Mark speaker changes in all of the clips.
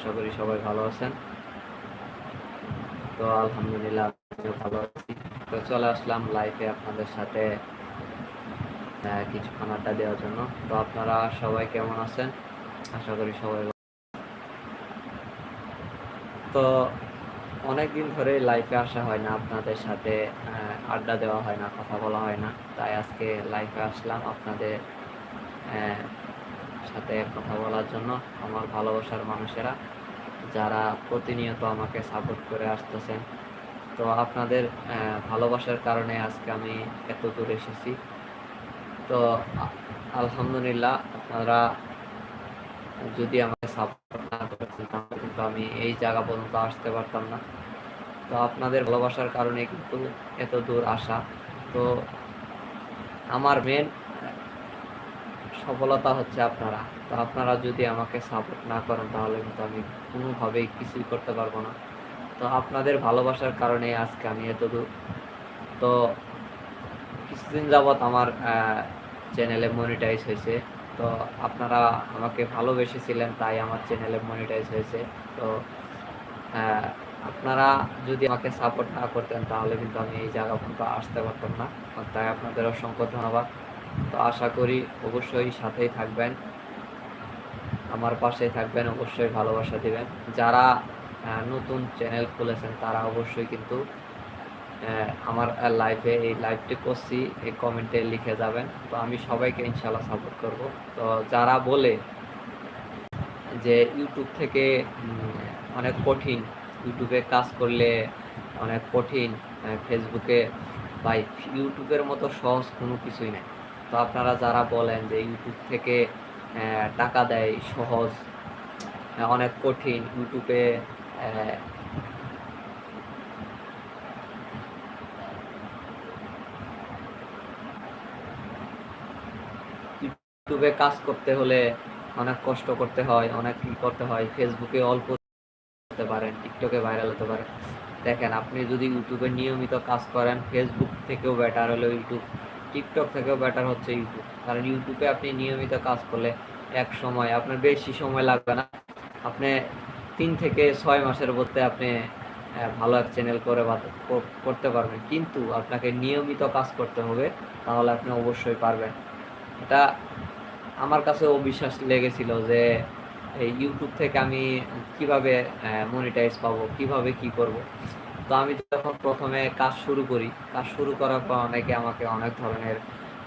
Speaker 1: আশা করি সবাই ভালো আছেন। তো আলহামদুলিল্লাহ ভালো আছি। তো চলে আসলাম লাইফে আপনাদের সাথে কিছুক্ষণ আড্ডা দেওয়ার জন্য। তো আপনারা সবাই কেমন আছেন? আশা করি সবাই তো অনেক দিন ধরে লাইফে আসা হয় না, আপনাদের সাথে আড্ডা দেওয়া হয় না, কথা বলা হয় না। তাই আজকে লাইফে আসলাম আপনাদের সাথে কথা বলার জন্য আমার ভালোবাসার মানুষেরা যারা প্রতিনিয়ত আমাকে সাপোর্ট করে আসতেছেন। তো আপনাদের ভালোবাসার কারণে আজকে আমি এত দূর এসেছি। তো আলহামদুলিল্লাহ আপনারা যদি আমাকে সাপোর্ট না করতেন কিন্তু আমি এই জায়গা পর্যন্ত আসতে পারতাম না। তো আপনাদের ভালোবাসার কারণে কিন্তু এত দূর আসা। তো আমার মেন সফলতা হচ্ছে আপনারা। তো আপনারা যদি আমাকে সাপোর্ট না করেন, তাহলে কিন্তু আমি কোনোভাবেই কিছুই করতে পারব না। তো আপনাদের ভালোবাসার কারণে আজকে আমি এত তো কিছুদিন যাবৎ আমার চ্যানেলে মনিটাইজ হয়েছে। তো আপনারা আমাকে ভালোবেসেছিলেন, তাই আমার চ্যানেলে মনিটাইজ হয়েছে। তো আপনারা যদি আমাকে সাপোর্ট না করতেন, তাহলে কিন্তু আমি এই জায়গা পর্যন্ত আসতে পারতাম না। তাই আপনাদের অসংখ্য ধন্যবাদ। তো আশা করি অবশ্যই সাথেই থাকবেন, আমার পাশেই থাকবেন, অবশ্যই ভালোবাসা দিবেন। যারা নতুন চ্যানেল খুলেছেন, তারা অবশ্যই কিন্তু আমার লাইভে এই লাইভটি করছি, এই কমেন্টে লিখে যাবেন। তো আমি সবাইকে ইনশাল্লাহ সাপোর্ট করব। তো যারা বলে যে ইউটিউব থেকে অনেক কঠিন ইউটিউবে কাজ করলে অনেক কঠিন ফেসবুকে বা ইউটিউবের মতো সহজ কোনো কিছুই নাই। তো আপনারা যারা বলেন যে ইউটিউব থেকে টাকা দেয় সহজ অনেক কঠিন, ইউটিউবে ইউটিউবে কাজ করতে হলে অনেক কষ্ট করতে হয়, অনেক কি করতে হয় ফেসবুকে অল্প হতে পারেন টিকটকে ভাইরাল হতে পারেন দেখেন, আপনি যদি ইউটিউবে নিয়মিত কাজ করেন ফেসবুক থেকেও বেটার হলো ইউটিউব। টিকটক থেকেও বেটার হচ্ছে ইউটিউব কারণ ইউটিউবে আপনি নিয়মিত কাজ করলে এক সময় আপনার বেশি সময় লাগবে না। আপনি তিন থেকে ছয় মাসের মধ্যে আপনি ভালো এক চ্যানেল করে করতে পারবেন। কিন্তু আপনাকে নিয়মিত কাজ করতে হবে, তাহলে আপনি অবশ্যই পারবেন। এটা আমার কাছে অবিশ্বাস লেগেছিল যে, এই ইউটিউব থেকে আমি কীভাবে মনিটাইজ পাবো, কীভাবে কি করব। তো আমি যখন প্রথমে কাজ শুরু করি, কাজ শুরু করার পর অনেকে আমাকে অনেক ধরনের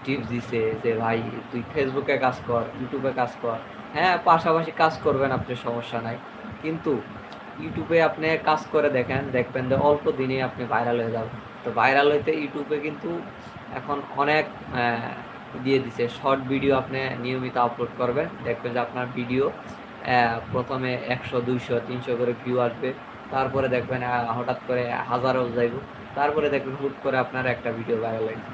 Speaker 1: টিপস দিছে যে, ভাই, তুই ফেসবুকে কাজ কর ইউটিউবে কাজ কর। হ্যাঁ পাশাপাশি কাজ করবেন আপনি, সমস্যা নাই। কিন্তু ইউটিউবে আপনি কাজ করে দেখেন, দেখবেন যে অল্প দিনে আপনি ভাইরাল হয়ে যাবেন। তো ভাইরাল হইতে ইউটিউবে কিন্তু এখন অনেক দিয়ে দিছে। শর্ট ভিডিও আপনি নিয়মিত আপলোড করবেন। দেখবেন যে আপনার ভিডিও প্রথমে একশো, দুইশো, তিনশো করে ভিউ আসবে। তারপরে দেখবেন হঠাৎ করে হাজারও যাইব। তারপরে দেখবেন হুট করে আপনার একটা ভিডিও ভাইরাল হয়েছে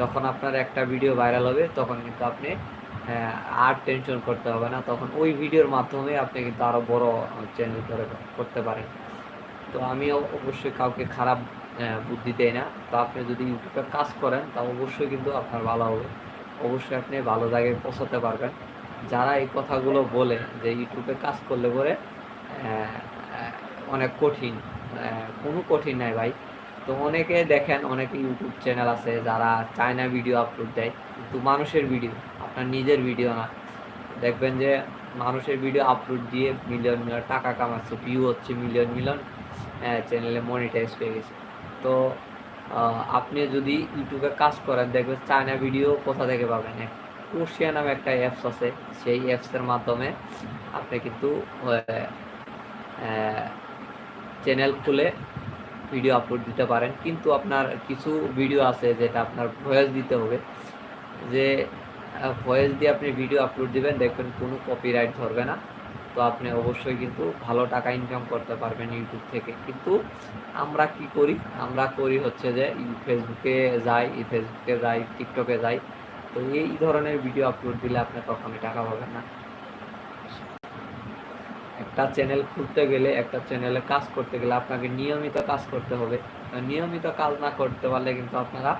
Speaker 1: যখন আপনার একটা ভিডিও ভাইরাল হবে, তখন কিন্তু আপনি আর টেনশন করতে হবে না। তখন ওই ভিডিওর মাধ্যমে আপনি কিন্তু আরও বড় চ্যানেল করে করতে পারেন। তো আমি অবশ্যই কাউকে খারাপ বুদ্ধি দেই না। তো আপনি যদি ইউটিউবে কাজ করেন, তা অবশ্যই কিন্তু আপনার ভালো হবে। অবশ্যই আপনি ভালো জায়গায় পৌঁছাতে পারবেন। যারা এই কথাগুলো বলে যে ইউটিউবে কাজ করলে পরে অনেক কঠিন কোনো কঠিন নাই ভাই। তো অনেকে দেখেন, অনেকে ইউটিউব চ্যানেল আছে যারা চায়না ভিডিও আপলোড দেয়, কিন্তু মানুষের ভিডিও আপনার নিজের ভিডিও না। দেখবেন যে মানুষের ভিডিও আপলোড দিয়ে মিলিয়ন মিলিয়ন টাকা কামাচ্ছে ভিউ হচ্ছে মিলিয়ন মিলিয়ন চ্যানেলে মনিটাইজ হয়ে গেছে। তো আপনি যদি ইউটিউবে কাজ করেন, দেখবেন চায়না ভিডিও কোথা থেকে পাবেন? কোর্সিয়া নামে একটা অ্যাপস আছে, সেই অ্যাপসের মাধ্যমে আপনি কিন্তু চ্যানেল খুলে ভিডিও আপলোড দিতে পারেন। কিন্তু আপনার কিছু ভিডিও আছে যেটা আপনার ভয়েস দিতে হবে। যে ভয়েস দিয়ে আপনি ভিডিও আপলোড দিবেন, দেখবেন কোনো কপিরাইট ধরবে না। তো আপনি অবশ্যই কিন্তু ভালো টাকা ইনকাম করতে পারবেন ইউটিউব থেকে। কিন্তু আমরা কি করি? আমরা করি হচ্ছে যে ফেসবুকে যাই ফেসবুকে যাই টিকটকে যাই। তো এই ধরনের ভিডিও আপলোড দিলে আপনি কখনোই টাকা পাবেন না। একটা চ্যানেল খুলতে গেলে, একটা চ্যানেলে কাজ করতে গেলে আপনাকে নিয়মিত কাজ করতে হবে। নিয়মিত কাজ না করতে পারলে কিন্তু আপনারা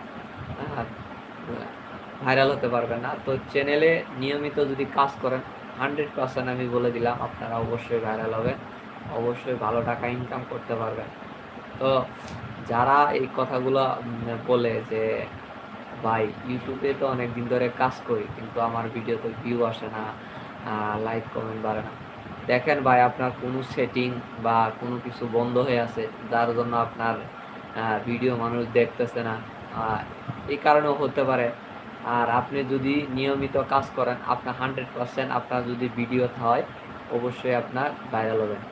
Speaker 1: ভাইরাল হতে পারবেন না। তো চ্যানেলে নিয়মিত যদি কাজ করেন হান্ড্রেড পার্সেন্ট আমি বলে দিলাম, আপনারা অবশ্যই ভাইরাল হবেন, অবশ্যই ভালো টাকা ইনকাম করতে পারবেন। তো যারা এই কথাগুলো বলে যে, ভাই ইউটিউবে তো অনেক দিন ধরে কাজ করি, কিন্তু আমার ভিডিওতে ভিউ আসে না লাইক কমেন্ট বাড়ে না। দেখেন ভাই, আপনার কোনো সেটিং বা কোনো কিছু বন্ধ হয়ে আছে, যার জন্য আপনার ভিডিও মানুষ দেখতেছে না। এই কারণেও হতে পারে। আর আপনি যদি নিয়মিত কাজ করেন, আপনার হান্ড্রেড পার্সেন্ট আপনার যদি ভিডিও হয়, অবশ্যই আপনার ভাইরাল হবেন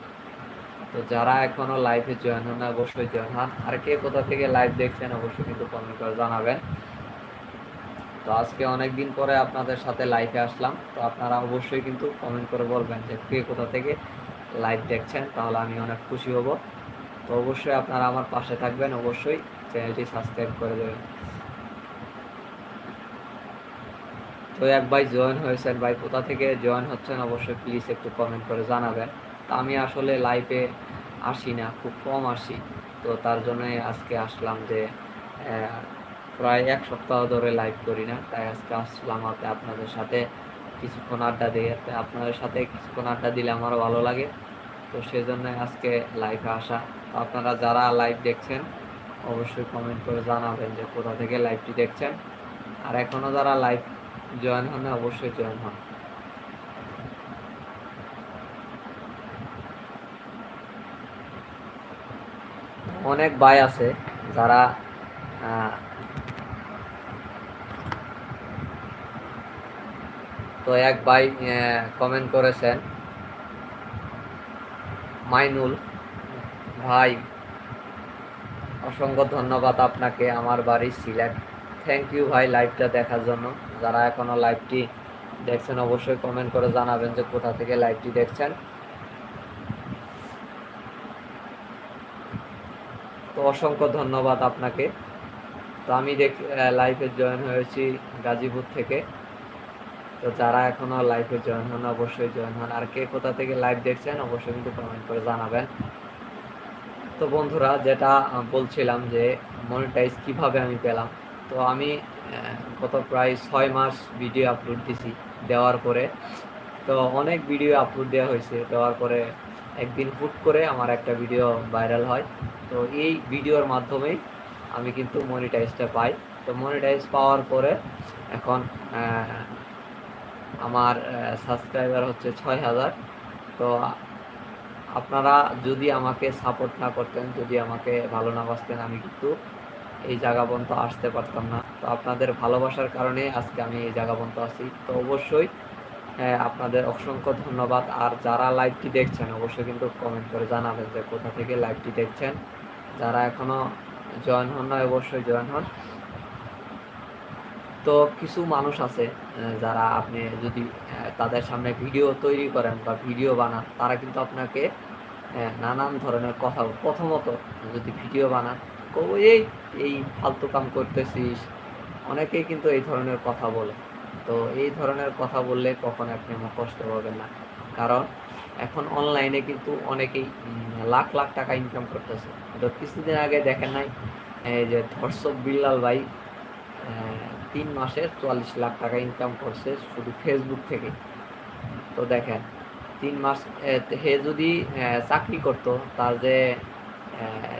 Speaker 1: তো যারা এখনও লাইভে জয়েন হন অবশ্যই জয়েন হন। আর কে কোথা থেকে লাইভ দেখছেন, অবশ্যই কিন্তু কমেন্ট করে জানাবেন। তো আজকে অনেক দিন পরে আপনাদের সাথে লাইভে আসলাম। তো আপনারা অবশ্যই কিন্তু কমেন্ট করে বলবেন যে কে কোথা থেকে লাইভ দেখছেন, তাহলে আমি অনেক খুশি হব। তো অবশ্যই আপনারা আমার পাশে থাকবেন, অবশ্যই চ্যানেলটি সাবস্ক্রাইব করে দেবেন। তো এক ভাই জয়েন হয়েছেন, ভাই কোথা থেকে জয়েন হচ্ছেন অবশ্যই প্লিজ একটু কমেন্ট করে জানাবেন। তো আমি আসলে লাইভে আসি না, খুব কম আসি। তো তার জন্যই আজকে আসলাম যে প্রায় এক সপ্তাহ ধরে লাইভ করি না। তাই আজকে আসলাম আপনি আপনাদের সাথে কিছুক্ষণ আড্ডা দিয়ে। আপনাদের সাথে কিছুক্ষণ আড্ডা দিলে আমারও ভালো লাগে। তো সেই সেজন্য আজকে লাইভে আসা। আপনারা যারা লাইভ দেখছেন, অবশ্যই কমেন্ট করে জানাবেন যে কোথা থেকে লাইভটি দেখছেন। আর এখনও যারা লাইভ জয়েন হন অবশ্যই জয়েন হন। অনেক ভাই আছে যারা তো এক ভাই কমেন্ট করেছেন, মাইনুল ভাই, অসংখ্য ধন্যবাদ আপনাকে আমার বাড়ি সিলেট। থ্যাংক ইউ ভাই লাইভটা দেখার জন্য। যারা এখনও লাইভটি দেখছেন, অবশ্যই কমেন্ট করে জানাবেন যে কোথা থেকে লাইভটি দেখছেন। তো অসংখ্য ধন্যবাদ আপনাকে। তো আমি দেখ লাইভে জয়েন হয়েছি গাজীপুর থেকে। তো যারা এখনও লাইভে জয়েন হন, অবশ্যই জয়েন হন। আর কে কোথা থেকে লাইভ দেখছেন, অবশ্যই কিন্তু কমেন্ট করে জানাবেন। তো বন্ধুরা, যেটা বলছিলাম যে মনিটাইজ কীভাবে আমি পেলাম? তো আমি গত প্রায় ছয় মাস ভিডিও আপলোড দিছি দেওয়ার পরে। তো অনেক ভিডিও আপলোড দেওয়া হয়েছে, দেওয়ার পরে একদিন হুট করে আমার একটা ভিডিও ভাইরাল হয়। তো এই ভিডিওর মাধ্যমেই আমি কিন্তু মনিটাইজটা পাই। তো মনিটাইজ পাওয়ার পরে এখন আমার সাবস্ক্রাইবার হচ্ছে ছয় হাজার। তো আপনারা যদি আমাকে সাপোর্ট না করতেন, যদি আমাকে ভালো না বাসতেন, আমি কিন্তু এই জায়গা পর্যন্ত আসতে পারতাম না। তো আপনাদের ভালোবাসার কারণে আজকে আমি এই জায়গা পর্যন্ত আছি। তো অবশ্যই আপনাদের অসংখ্য ধন্যবাদ। আর যারা লাইভটি দেখছেন, অবশ্যই কিন্তু কমেন্ট করে জানাবেন যে কোথা থেকে লাইভটি দেখছেন। যারা এখনও জয়েন হন না অবশ্যই জয়েন হন। তো কিছু মানুষ আছে যারা আপনি যদি তাদের সামনে ভিডিও তৈরি করেন বা ভিডিও বানান, তারা কিন্তু আপনাকে নানান ধরনের কথা, প্রথমত যদি ভিডিও বানান এই এই ফালতু কাম করতেছিস। অনেকেই কিন্তু এই ধরনের কথা বলে। তো এই ধরনের কথা বললে কখন আপনি আমার কষ্ট পাবেন না। কারণ এখন অনলাইনে কিন্তু অনেকেই লাখ লাখ টাকা ইনকাম করতেছে। তো কিছুদিন আগে দেখেন নাই যে ধর্ষক বিল্লাল ভাই তিন মাসে চুয়াল্লিশ লাখ টাকা ইনকাম করছে শুধু ফেসবুক থেকে। তো দেখেন, তিন মাস হে যদি চাকরি করতো, তার যে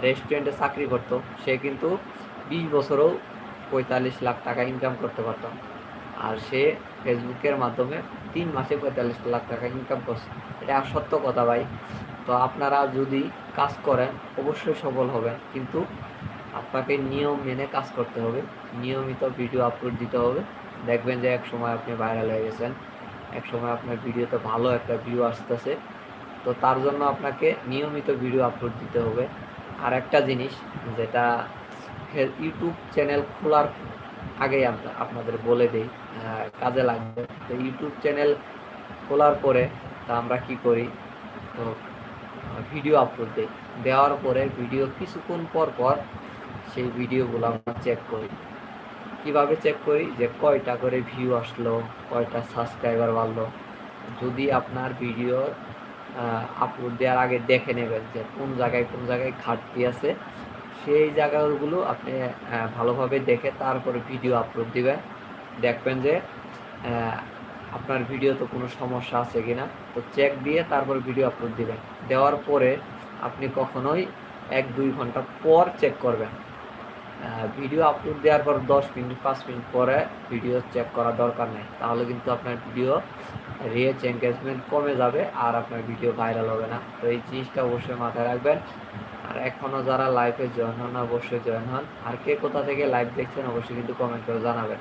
Speaker 1: রেস্টুরেন্টে চাকরি করতো, সে কিন্তু বিশ বছরেও পঁয়তাল্লিশ লাখ টাকা ইনকাম করতে পারতো। আর সে ফেসবুকের মাধ্যমে তিন মাসে পঁয়তাল্লিশ লাখ টাকা ইনকাম করছে। এটা সত্য কথা ভাই। তো আপনারা যদি কাজ করেন, অবশ্যই সফল হবেন। কিন্তু আপনাকে নিয়ম মেনে কাজ করতে হবে। নিয়মিত ভিডিও আপলোড দিতে হবে। দেখবেন যে এক সময় আপনি ভাইরাল হয়ে গেছেন। এক সময় আপনার ভিডিওতে ভালো একটা ভিউ আসতেছে। তো তার জন্য আপনাকে নিয়মিত ভিডিও আপলোড দিতে হবে। আর একটা জিনিস যেটা ইউটিউব চ্যানেল খোলার আগেই আমরা আপনাদের বলে দিই কাজে লাগবে। তো ইউটিউব চ্যানেল খোলার পরে তা আমরা কি করি? তো ভিডিও আপলোড দিই। দেওয়ার পরে ভিডিও কিছুক্ষণ পর পর সেই ভিডিওগুলো আমরা চেক করি। কীভাবে চেক করি? যে কয়টা করে ভিউ আসলো, কয়টা সাবস্ক্রাইবার বাড়লো। যদি আপনার ভিডিও আপলোড দেওয়ার আগে দেখে নেবেন যে কোন জায়গায় কোন জায়গায় ঘাটতি আছে, সেই জায়গাগুলো আপনি ভালোভাবে দেখে তারপরে ভিডিও আপলোড দিবেন। দেখবেন যে আপনার ভিডিও তো কোনো সমস্যা আছে কিনা। তো চেক দিয়ে তারপর ভিডিও আপলোড দিবেন। দেওয়ার পরে আপনি কখনোই এক দুই ঘণ্টা পর চেক করবেন। ভিডিও আপলোড দেওয়ার পর দশ মিনিট, পাঁচ মিনিট পরে ভিডিও চেক করার দরকার নেই। তাহলে কিন্তু আপনার ভিডিও রিচ এঙ্গেজমেন্ট কমে যাবে আর আপনার ভিডিও ভাইরাল হবে না। তো এই জিনিসটা অবশ্যই মাথায় রাখবেন। আর এখনও যারা লাইভে জয়েন হন, অবশ্যই জয়েন হন। আর কে কোথা থেকে লাইভ দেখছেন, অবশ্যই কিন্তু কমেন্ট করে জানাবেন।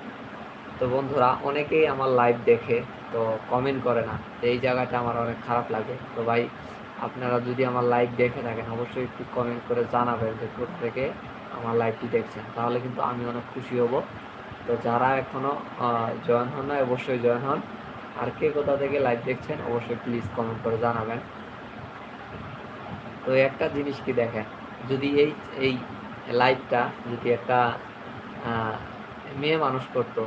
Speaker 1: তো বন্ধুরা, অনেকেই আমার লাইভ দেখে, তো কমেন্ট করে না। তো এই জায়গাটা আমার অনেক খারাপ লাগে। তো ভাই, আপনারা যদি আমার লাইভ দেখে থাকেন, অবশ্যই একটু কমেন্ট করে জানাবেন যে কোথা থেকে আমার লাইভটি দেখছেন, তাহলে কিন্তু আমি অনেক খুশি হব। তো যারা এখনও জয়েন হন না অবশ্যই জয়েন হন। আর কে কোথা থেকে লাইভ দেখছেন, অবশ্যই প্লিজ কমেন্ট করে জানাবেন। তো একটা জিনিস কি দেখেন, যদি এই এই লাইভটা যদি একটা মেয়ে মানুষ করতো,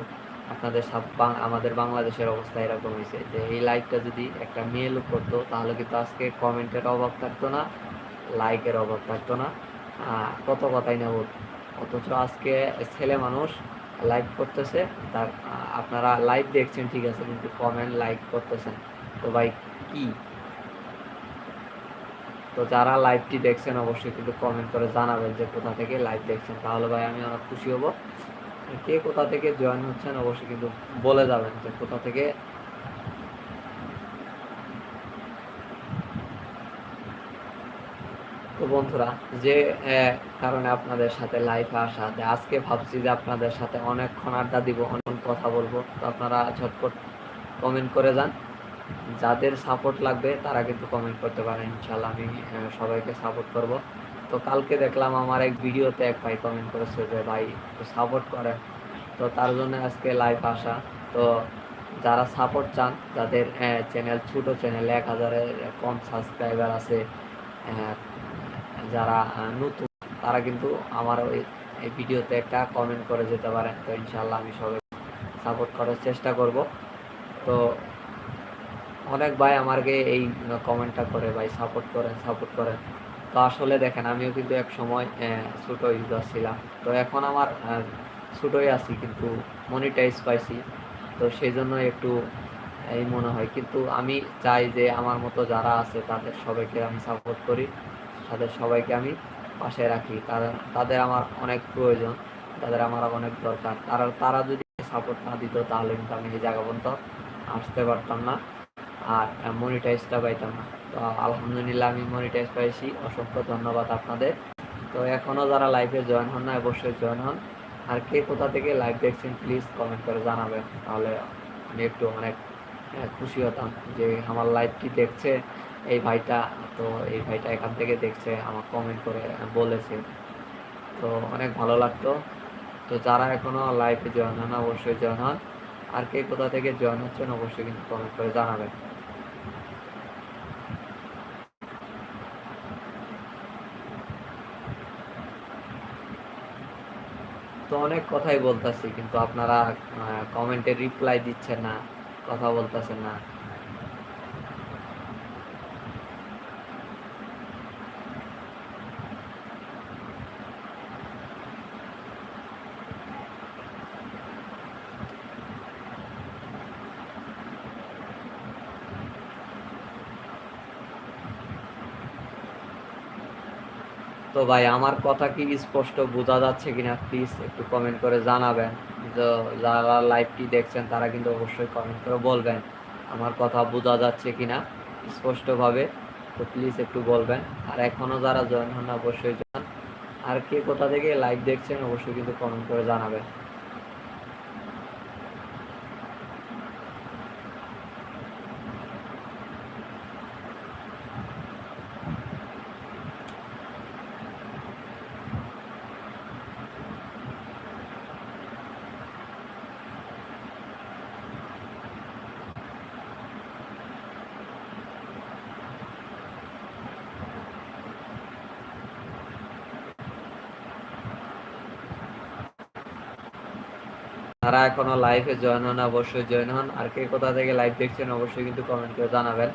Speaker 1: আপনাদের সব আমাদের বাংলাদেশের অবস্থা এরকম হয়েছে যে এই লাইভটা যদি একটা মেয়ে লোক করতো, তাহলে কিন্তু আজকে কমেন্টের অভাব থাকতো না লাইকের অভাব থাকতো না। কত কথাই নেব অথচ আজকে ছেলে মানুষ লাইভ করতেছে, তার আপনারা লাইভ দেখছেন, ঠিক আছে, কিন্তু কমেন্ট লাইক করতেছেন। তো ভাই, কি? তো যারা লাইভটি দেখছেন, অবশ্যই কিন্তু কমেন্ট করে জানাবেন যে কোথা থেকে লাইভ দেখছেন। তাহলে ভাই, আমি অনেক খুশি হব। কে কোথা থেকে জয়েন হচ্ছেন, অবশ্যই কিন্তু বলে যাবেন যে কোথা থেকে তো বন্ধুরা, যে কারণে আপনাদের সাথে লাইভে আসা, যে আজকে ভাবছি যে আপনাদের সাথে অনেকক্ষণ আড্ডা দিব, অনেক কথা বলব, তো আপনারা ঝটপট কমেন্ট করে যান। যাদের সাপোর্ট লাগবে, তারা কিন্তু কমেন্ট করতে পারেন ইনশাল্লাহ আমি সবাইকে সাপোর্ট করব। তো কালকে দেখলাম আমার এক ভিডিওতে এক ভাই কমেন্ট করেছে যে, ভাই, একটু সাপোর্ট করেন। তো তার জন্য আজকে লাইভ আসা। তো যারা সাপোর্ট চান, যাদের চ্যানেল ছোটো চ্যানেল এক হাজারের কম সাবস্ক্রাইবার আছে যারা নতুন, তারা কিন্তু আমার ওই, এই ভিডিওতে একটা কমেন্ট করে যেতে পারেন। তো ইনশাল্লাহ আমি সবাই সাপোর্ট করার চেষ্টা করব। তো অনেক ভাই আমাকে এই কমেন্টটা করে, ভাই সাপোর্ট করেন সাপোর্ট করেন। তো আসলে দেখেন, আমিও কিন্তু এক সময় ছোটো ইউজার ছিলাম। তো এখন আমার ছোটোই আছি, কিন্তু মনিটাইজ পাইছি। তো সেই জন্য একটু এই মনে হয়। কিন্তু আমি চাই যে আমার মতো যারা আছে, তাদের সবাইকে আমি সাপোর্ট করি। তাদের সবাইকে আমি পাশে রাখি। তাদের তাদের আমার অনেক প্রয়োজন, তাদের আমার অনেক দরকার। তারা তারা যদি সাপোর্ট না দিত তাহলে কিন্তু আমি এই জায়গা পর্যন্ত আসতে পারতাম না আর মনিটাইজটা পাইতাম না। তো আলহামদুলিল্লাহ আমি মনিটাইজ পাইছি। অসংখ্য ধন্যবাদ আপনাদের। তো এখনও যারা লাইভে জয়েন হন না অবশ্যই জয়েন হন। আর কে কোথা থেকে লাইভ দেখছেন প্লিজ কমেন্ট করে জানাবেন। তাহলে আমি একটু অনেক খুশি হতাম যে আমার লাইভটি দেখছে। এই ভাইটা, তো এই ভাইটা এখান থেকে দেখছে আমার কমেন্ট করে বলেছে। তো অনেক ভালো লাগতো। তো যারা এখনও লাইভে জয়েন হন, অবশ্যই জয়েন হন। আর কে কোথা থেকে জয়েন হচ্ছেন, অবশ্যই কিন্তু কমেন্ট করে জানাবেন। তো অনেক কথাই বলতেছি, কিন্তু আপনারা কমেন্টে রিপ্লাই দিচ্ছেন না, কথা বলতেছেন না। তো ভাই, আমার কথা কি স্পষ্ট বোঝা যাচ্ছে কিনা প্লিজ একটু কমেন্ট করে জানাবেন। তো যারা লাইভটি দেখছেন, তারা কিন্তু অবশ্যই কমেন্ট করে বলবেন আমার কথা বোঝা যাচ্ছে কিনা স্পষ্টভাবে। তো প্লিজ একটু বলবেন। আর এখনও যারা জয়েন হন অবশ্যই জানান আর কে কোথা থেকে লাইভ দেখছেন, অবশ্যই কিন্তু কমেন্ট করে জানাবেন। যারা এখনও লাইভে জয়েন হন, অবশ্যই জয়েন হন। আর কে কোথা থেকে লাইভ দেখছেন, অবশ্যই কিন্তু কমেন্ট করে জানাবেন।